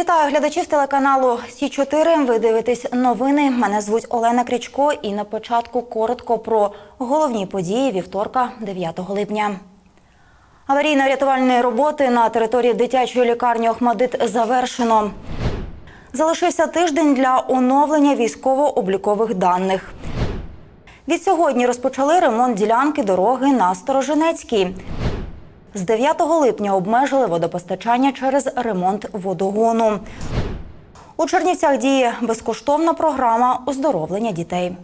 Вітаю глядачів телеканалу Сі 4 Ви дивитесь новини. Мене звуть Олена Крічко. І на початку коротко про головні події вівторка, 9 липня. Аварійно-рятувальні роботи на території дитячої лікарні Охмадит завершено. Залишився тиждень для оновлення військово-облікових даних. Від сьогодні розпочали ремонт ділянки дороги на Сторожинецькій. З 9 липня обмежили водопостачання через ремонт водогону. У Чернівцях діє безкоштовна програма оздоровлення дітей.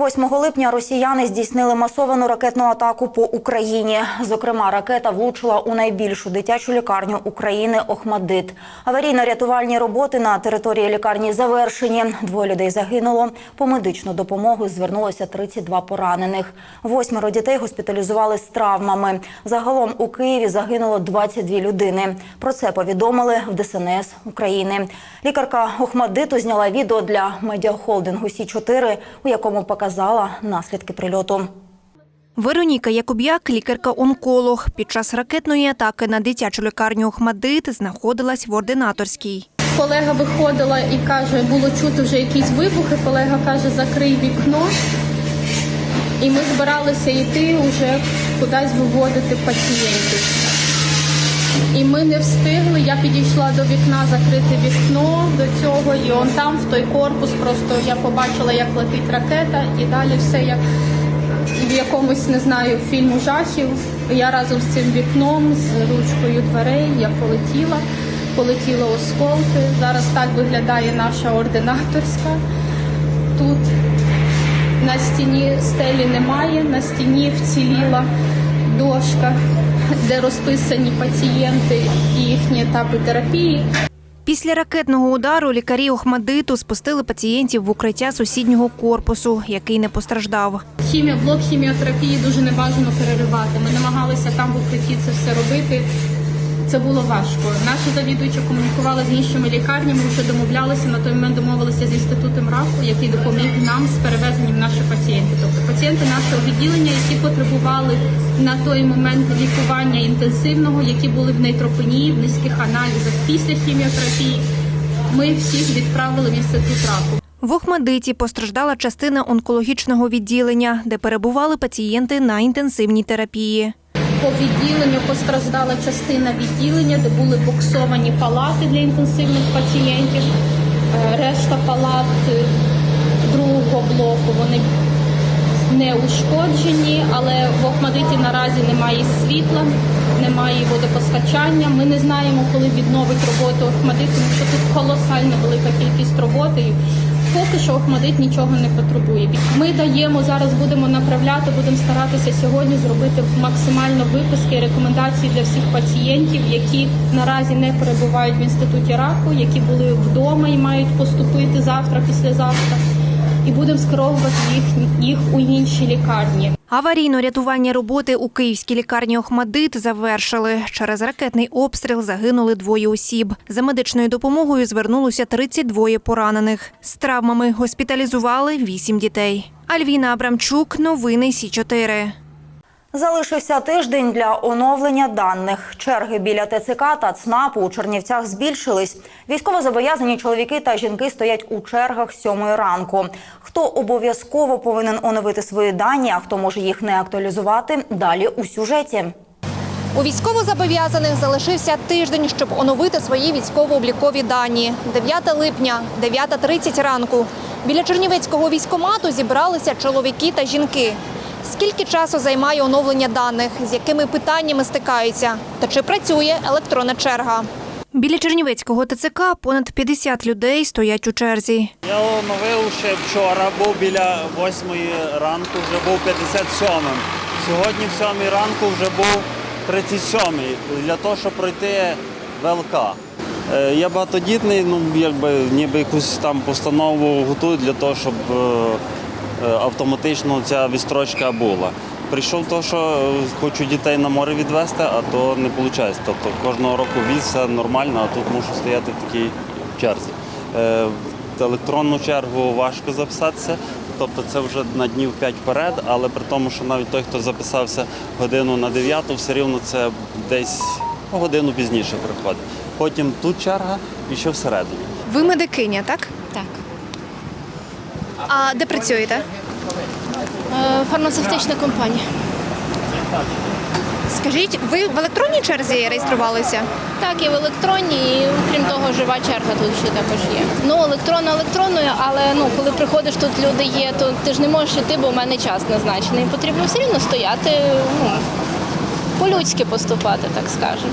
8 липня росіяни здійснили масовану ракетну атаку по Україні. Зокрема, ракета влучила у найбільшу дитячу лікарню України Охмадит. Аварійно-рятувальні роботи на території лікарні завершені. Двоє людей загинуло. По медичну допомогу звернулося 32 поранених. Восьмеро дітей госпіталізували з травмами. Загалом у Києві загинуло 22 людини. Про це повідомили в ДСНС України. Лікарка Охмадиту зняла відео для медіахолдингу Сі 4 у якому показала наслідки прильоту. Вероніка Якуб'як, лікарка-онколог. Під час ракетної атаки на дитячу лікарню Охмадит знаходилась в ординаторській. Колега виходила і каже, було чути вже якісь вибухи. Колега каже, закрий вікно. І ми збиралися йти вже кудись виводити пацієнтів. І ми не встигли. Я підійшла до вікна закрити вікно до цього, і он там, в той корпус, просто я побачила, як летить ракета, і далі все як в якомусь не знаю фільму жахів. Я разом з цим вікном, з ручкою дверей, я полетіла, полетіла осколки. Зараз так виглядає наша ординаторська. Тут на стіні стелі немає, на стіні вціліла дошка, де розписані пацієнти і їхні етапи терапії. Після ракетного удару лікарі Охмадиту спустили пацієнтів в укриття сусіднього корпусу, який не постраждав. Хімія, блок хіміотерапії дуже небажано переривати. Ми намагалися там в укритті це все робити. Це було важко. Наша завідуюча комунікувала з іншими лікарнями, вже домовлялися на той момент домовилися з інститутом раку, який допоміг нам з перевезенням наших пацієнтів. Тобто пацієнти нашого відділення, які потребували на той момент лікування інтенсивного, які були в нейтропенії, в низьких аналізах після хіміотерапії. Ми всіх відправили в інститут раку. В Охмадиті постраждала частина онкологічного відділення, де перебували пацієнти на інтенсивній терапії. По відділенню постраждала частина відділення, де були боксовані палати для інтенсивних пацієнтів. Е, Решта палат е, другого блоку вони не ушкоджені, але в Охмадиті наразі немає світла, немає водопостачання. Ми не знаємо, коли відновить роботу Охмадит, тому що тут колосально велика кількість роботи. Поки що Охмадит нічого не потребує. Ми даємо зараз, будемо направляти, будемо старатися сьогодні зробити максимально виписки і рекомендації для всіх пацієнтів, які наразі не перебувають в інституті раку, які були вдома і мають поступити завтра, післязавтра. І будемо скеровувати їх, їх у інші лікарні. Аварійно-рятувальні роботи у київській лікарні Охмадит завершили. Через ракетний обстріл загинули двоє осіб. За медичною допомогою звернулося 32 поранених. З травмами госпіталізували 8 дітей. Альвіна Абрамчук, новини Сі 4 Залишився тиждень для оновлення даних. Черги біля ТЦК та ЦНАПу у Чернівцях збільшились. Військовозобов'язані чоловіки та жінки стоять у чергах сьомої ранку. Хто обов'язково повинен оновити свої дані, а хто може їх не актуалізувати, далі у сюжеті. У військовозобов'язаних залишився тиждень, щоб оновити свої військово-облікові дані. 9 липня, 9.30 ранку. Біля Чернівецького військомату зібралися чоловіки та жінки. Скільки часу займає оновлення даних, з якими питаннями стикаються, та чи працює електронна черга? Біля Чернівецького ТЦК понад 50 людей стоять у черзі. Я оновив ще вчора, був біля 8 ранку, вже був 57-м. Сьогодні в 7 ранку вже був 37-й для того, щоб пройти ВЛК. Е, Я багатодітний, ну якби ніби якусь там постанову готую для того, щоб е, автоматично ця відстрочка була. Прийшов то, що е, хочу дітей на море відвезти, а то не виходить. Тобто кожного року віз все нормально, а тут мушу стояти в такій черзі. Е, В електронну чергу важко записатися, тобто це вже на днів 5 вперед, але при тому, що навіть той, хто записався годину на 9, все рівно це десь годину пізніше приходить. Потім тут черга і ще всередині. Ви медикиня, так? Так. А де працюєте? Е, фармацевтична компанія. Скажіть, ви в електронній черзі реєструвалися? Так, і в електронній, і крім того, жива черга тут ще також є. Ну, електронна електронною, але ну, коли приходиш, тут люди є, то ти ж не можеш йти, бо в мене час назначений. Потрібно все рівно стояти, ну, по-людськи поступати, так скажемо.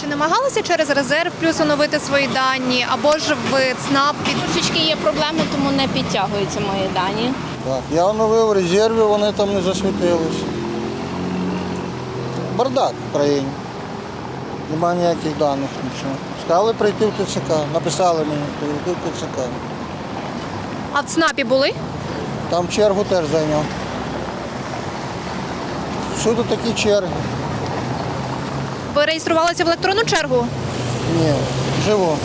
Чи намагалися через резерв плюс оновити свої дані або ж в ЦНАП під Трошечки є проблеми, тому не підтягуються мої дані. Так, я оновив в резерві, вони там не засвітились. Бардак в країні. Нема ніяких даних, нічого. Сказали прийти в ТЦК, написали мені, прийти в ТЦК. а в ЦНАПі були? Там чергу теж зайняв. Всюди такі черги. Ви реєструвалися в електронну чергу? Ні, живо.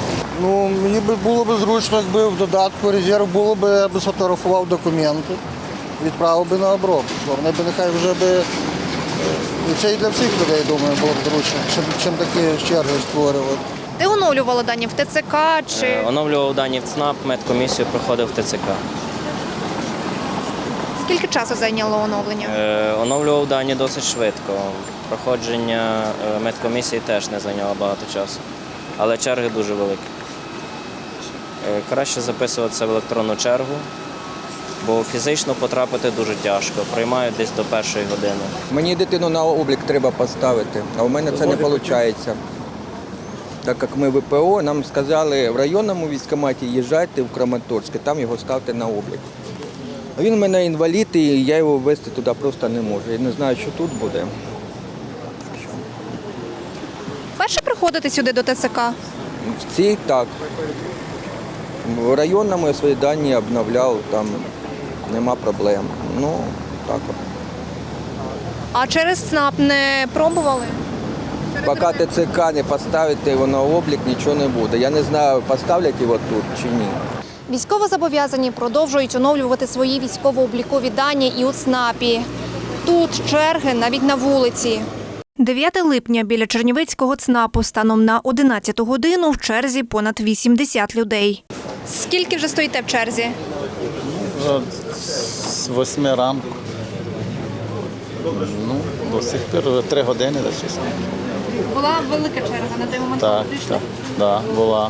Ну, мені би було б зручно, якби в додатку резерв було б, я б сфотографував документи, відправив би на обробку. Вони б нехай вже би. е, І це і для всіх людей, думаю, було б зручно, чим, чим такі черги створювати. Де оновлювали дані? В ТЦК чи Е, Оновлював дані в ЦНАП, медкомісію проходив в ТЦК. Скільки часу зайняло оновлення? Е, Оновлював дані досить швидко. Проходження е, медкомісії теж не зайняло багато часу, але черги дуже великі. Е, Краще записуватися в електронну чергу, бо фізично потрапити дуже тяжко. Приймають десь до першої години. Мені дитину на облік треба поставити, а у мене це не виходить. Так як ми ВПО, нам сказали в районному військкоматі їжджайте в Краматорськ, і там його ставте на облік. Він у мене інвалід, і я його везти туди просто не можу. Я не знаю, що тут буде. Перше приходите сюди до ТЦК? В цій так. В районному я свої дані обновляв, там нема проблем. Ну, так от. А через ЦНАП не пробували? Поки ТЦК не поставите його на облік, нічого не буде. Я не знаю, поставлять його тут чи ні. Військовозобов'язані продовжують оновлювати свої військово-облікові дані і у ЦНАПі. Тут черги навіть на вулиці. 9 липня біля Чернівецького ЦНАПу станом на 11 годину в черзі понад 80 людей. Скільки вже стоїте в черзі? З восьми ранку. Ну, до сих пір три години десь. Була велика черга на той момент. Так, так, да, була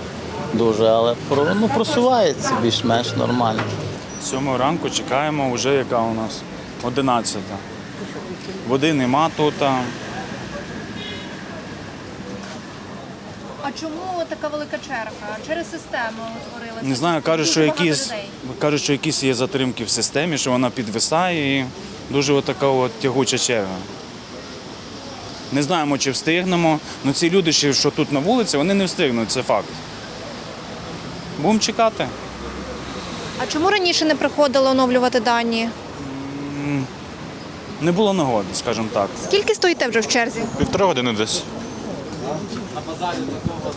дуже, але ну, просувається більш-менш нормально. Сьомої ранку чекаємо, вже яка у нас 11. Води нема тут. А чому така велика черга? Через систему утворилася? Не знаю, кажуть, що якісь, кажуть, що якісь є затримки в системі, що вона підвисає і дуже отака от тягуча черга. Не знаємо, чи встигнемо. але ці люди, що тут на вулиці, вони не встигнуть, це факт. Будемо чекати. А чому раніше не приходили оновлювати дані? Не було нагоди, скажімо так. Скільки стоїте вже в черзі? Півтори години десь.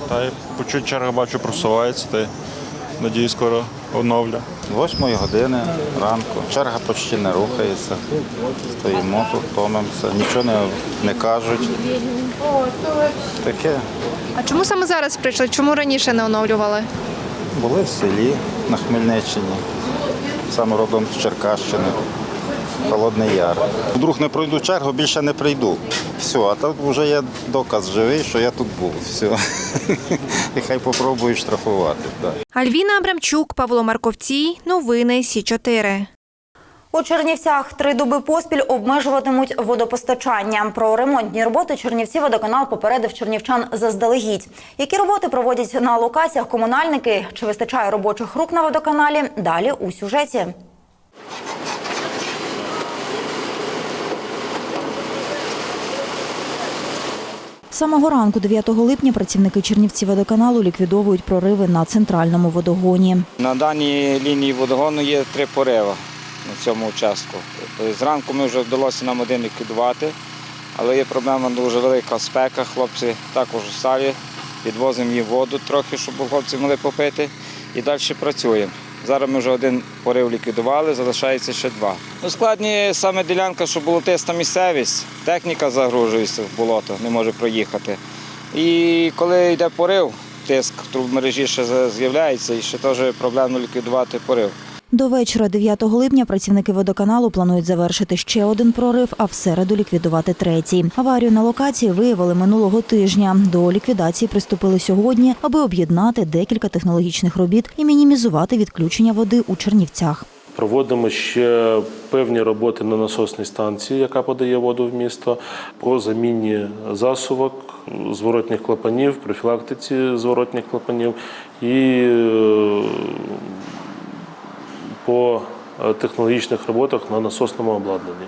Та й почуть черга бачу просувається, та й надію скоро оновлю. Восьмої години ранку. Черга почти не рухається. Стоїмо тут, томимося, нічого не, не кажуть. Таке. А чому саме зараз прийшли? Чому раніше не оновлювали? Були в селі на Хмельниччині, саме родом з Черкащини, Холодний Яр. Вдруг не пройду чергу, більше не прийду. Все, а тут вже є доказ живий, що я тут був. Все. І хай попробують штрафувати. Так. Альвіна Абрамчук, Павло Марковці, Новини Сі 4 У Чернівцях три доби поспіль обмежуватимуть водопостачання. Про ремонтні роботи Чернівці водоканал попередив чернівчан заздалегідь. Які роботи проводять на локаціях комунальники? Чи вистачає робочих рук на водоканалі? Далі у сюжеті. З самого ранку 9 липня працівники Чернівці водоканалу ліквідовують прориви на центральному водогоні. На даній лінії водогону є три пориви на цьому участку. Тобто Зранку ми вже вдалося нам один ліквідувати, але є проблема дуже велика спека. Хлопці також у салі, підвозимо їм воду трохи, щоб хлопці могли попити і далі працюємо. Зараз ми вже один порив ліквідували, залишається ще два. Ну, складні саме ділянка, що болотиста місцевість, техніка загружується в болото, не може проїхати. І коли йде порив, тиск в трубмережі ще з'являється і ще теж проблемно ліквідувати порив. До вечора 9 липня працівники водоканалу планують завершити ще один прорив, а в середу ліквідувати третій. Аварію на локації виявили минулого тижня. До ліквідації приступили сьогодні, аби об'єднати декілька технологічних робіт і мінімізувати відключення води у Чернівцях. Проводимо ще певні роботи на насосній станції, яка подає воду в місто, по заміні засувок, зворотних клапанів, профілактиці зворотних клапанів і е, по е, технологічних роботах на насосному обладнанні.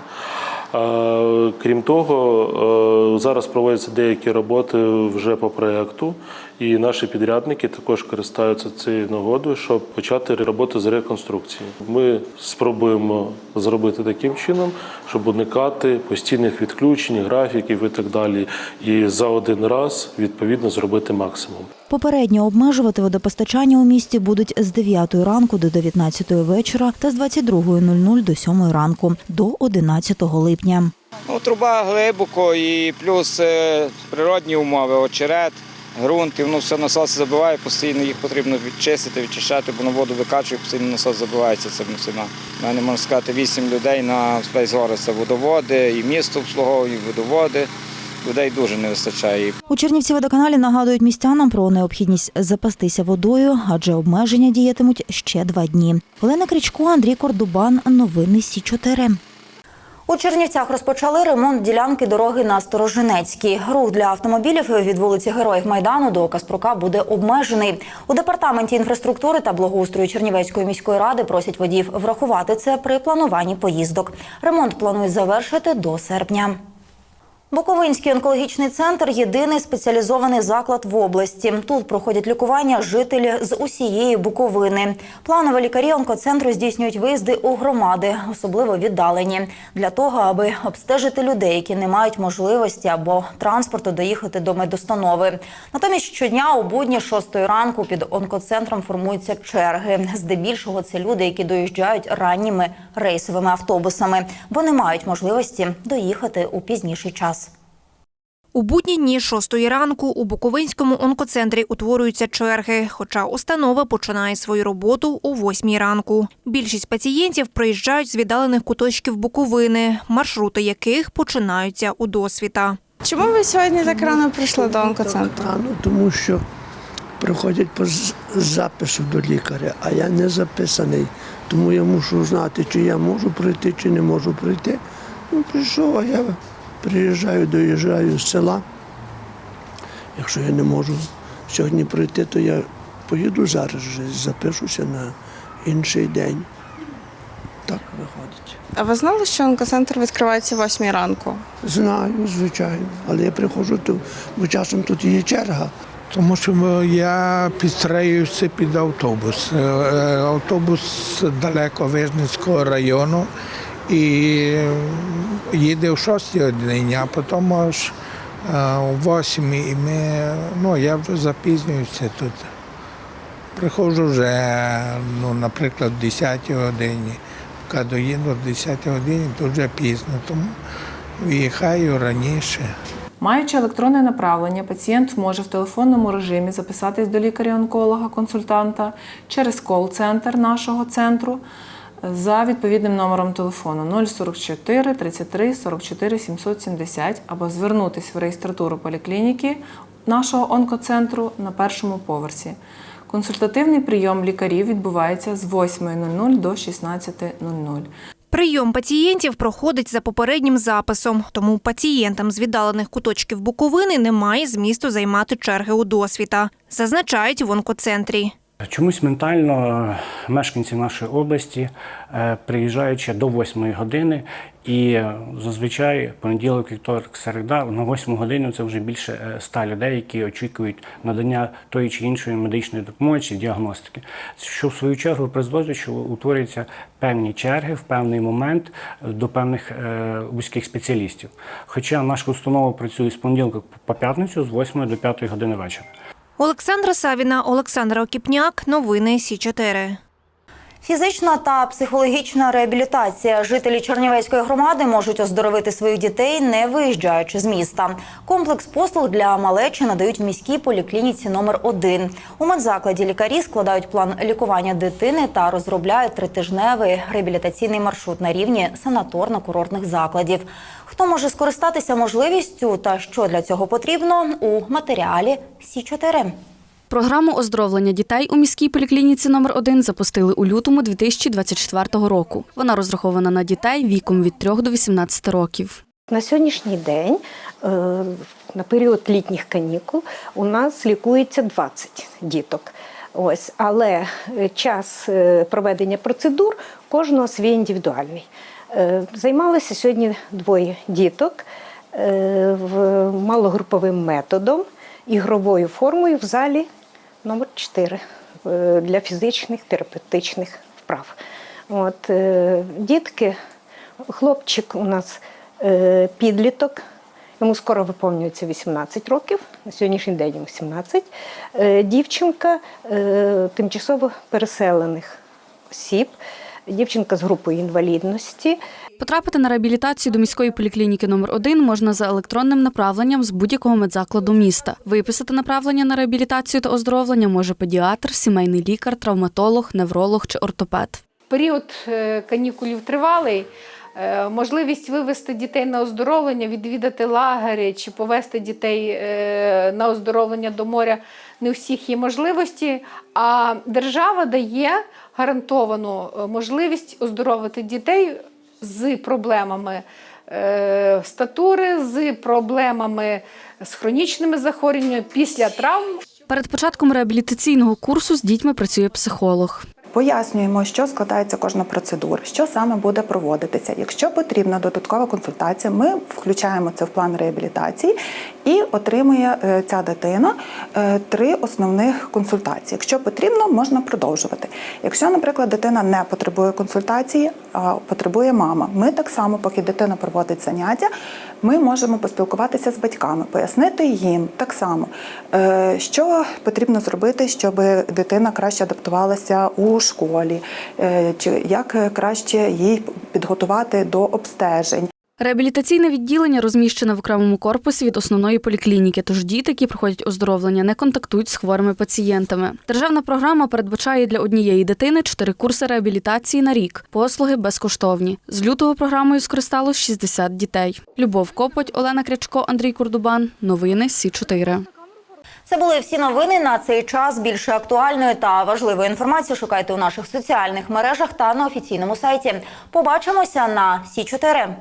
Крім того, е, зараз проводяться деякі роботи вже по проєкту, і наші підрядники також користаються цією нагодою, щоб почати роботу з реконструкції. Ми спробуємо зробити таким чином, щоб уникати постійних відключень, графіків і так далі. І за один раз відповідно зробити максимум. Попередньо обмежувати водопостачання у місті будуть з 9 ранку до 19 вечора та з 22.00 до 7 ранку до 11 липня. Ну, труба глибоко і плюс е, природні умови, очерет, ґрунт, і воно все насос забиває, постійно їх потрібно відчистити, відчищати, бо на воду викачує, постійно насос забивається цим всіма. У мене можна сказати вісім людей на спецгори. Це водоводи, і місто обслуговує, і водоводи. Людей дуже не вистачає. У Чернівці водоканалі нагадують містянам про необхідність запастися водою, адже обмеження діятимуть ще два дні. Олена Крічко, Андрій Кордубан. Новини Сі 4 у Чернівцях розпочали ремонт ділянки дороги на Сторожинецькій. Рух для автомобілів від вулиці Героїв Майдану до Каспрука буде обмежений. У департаменті інфраструктури та благоустрою Чернівецької міської ради просять водіїв врахувати це при плануванні поїздок. Ремонт планують завершити до серпня. Буковинський онкологічний центр єдиний спеціалізований заклад в області. Тут проходять лікування жителі з усієї Буковини. Планові лікарі онкоцентру здійснюють виїзди у громади, особливо віддалені, для того, аби обстежити людей, які не мають можливості або транспорту доїхати до медустанови. Натомість щодня у будні з 6 ранку під онкоцентром формуються черги. Здебільшого це люди, які доїжджають ранніми рейсовими автобусами, бо не мають можливості доїхати у пізніший час. У будні дні 6 ранку у Буковинському онкоцентрі утворюються черги, хоча установа починає свою роботу о 8 ранку. Більшість пацієнтів приїжджають з віддалених куточків Буковини, маршрути яких починаються у досвіта. Чому ви сьогодні так рано прийшли до онкоцентру? Рано, тому що приходять по з- запису до лікаря, а я не записаний. Тому я мушу знати, чи я можу прийти, чи не можу прийти. Ну, прийшов, а я приїжджаю, доїжджаю з села. Якщо я не можу сьогодні прийти, то я поїду зараз вже, запишуся на інший день. Так виходить. А ви знали, що онкоцентр відкривається о 8 ранку? Знаю, звичайно, але я приходжу, то, бо часом тут є черга. Тому що я підстраюся під автобус. Е, е, Автобус далеко Вижницького району і їде в 6 годині, а потім аж е, о 8 і ми, ну, я вже запізнююся тут. Приходжу вже, ну, наприклад, в 10 годині. Поки доїду в 10 годині, то вже пізно, тому виїхаю раніше. Маючи електронне направлення, пацієнт може в телефонному режимі записатись до лікаря-онколога-консультанта через кол-центр нашого центру за відповідним номером телефону 044 33 44 770 або звернутися в реєстратуру поліклініки нашого онкоцентру на першому поверсі. Консультативний прийом лікарів відбувається з 8.00 до 16.00. Прийом пацієнтів проходить за попереднім записом, тому пацієнтам з віддалених куточків Буковини немає змісту займати черги у досвіта, зазначають в онкоцентрі. Чомусь ментально мешканці нашої області е, приїжджають до 8 години, і е, зазвичай понеділок, вівторок, середа на 8 годину це вже більше е, 100 людей, які очікують надання тої чи іншої медичної допомоги чи діагностики. Що в свою чергу призводить, що утворюються певні черги в певний момент е, до певних е, вузьких спеціалістів. Хоча наша установа працює з понеділка по п'ятницю з 8 до 5 години вечора. Олександра Савіна, Олександра Окіпняк. Новини Сі 4 Фізична та психологічна реабілітація. Жителі Чернівецької громади можуть оздоровити своїх дітей, не виїжджаючи з міста. Комплекс послуг для малечі надають в міській поліклініці номер 1 У медзакладі лікарі складають план лікування дитини та розробляють тритижневий реабілітаційний маршрут на рівні санаторно-курортних закладів. Хто може скористатися можливістю та що для цього потрібно у матеріалі Сі 4 Програму оздоровлення дітей у міській поліклініці номер 1 запустили у лютому 2024 року. Вона розрахована на дітей віком від 3 до 18 років. На сьогоднішній день, е, на період літніх канікул, у нас лікується 20 діток. Ось, але е, час е, проведення процедур кожного свій індивідуальний. Займалися сьогодні двоє діток малогруповим методом, ігровою формою в залі номер 4 е, для фізичних терапевтичних вправ. От, е, дітки, хлопчик у нас е, підліток, йому скоро виповнюється 18 років, на сьогоднішній день йому 17. Е, Дівчинка тимчасово переселених осіб, дівчинка з групою інвалідності. Потрапити на реабілітацію до міської поліклініки номер 1 можна за електронним направленням з будь-якого медзакладу міста. Виписати направлення на реабілітацію та оздоровлення може педіатр, сімейний лікар, травматолог, невролог чи ортопед. Період е, канікулів тривалий. Е, Можливість вивести дітей на оздоровлення, відвідати лагері чи повести дітей е, на оздоровлення до моря не у всіх є можливості. А держава дає гарантовану можливість оздоровити дітей з проблемами е, статури, з проблемами з хронічними захворюваннями після травм. Перед початком реабілітаційного курсу з дітьми працює психолог. Пояснюємо, що складається кожна процедура, що саме буде проводитися. Якщо потрібна додаткова консультація, ми включаємо це в план реабілітації і отримує е, ця дитина е, три основних консультації. Якщо потрібно, можна продовжувати. Якщо, наприклад, дитина не потребує консультації, а потребує мама, ми так само, поки дитина проводить заняття, ми можемо поспілкуватися з батьками, пояснити їм так само, е, що потрібно зробити, щоб дитина краще адаптувалася у школі, чи як краще їй підготувати до обстежень. Реабілітаційне відділення розміщене в окремому корпусі від основної поліклініки, тож діти, які проходять оздоровлення, не контактують з хворими пацієнтами. Державна програма передбачає для однієї дитини чотири курси реабілітації на рік. Послуги безкоштовні. З лютого програмою скористалось 60 дітей. Любов Копоть, Олена Крячко, Андрій Курдубан. Новини Сі 4 Це були всі новини на цей час. Більше актуальної та важливої інформації шукайте у наших соціальних мережах та на офіційному сайті. Побачимося на Сі 4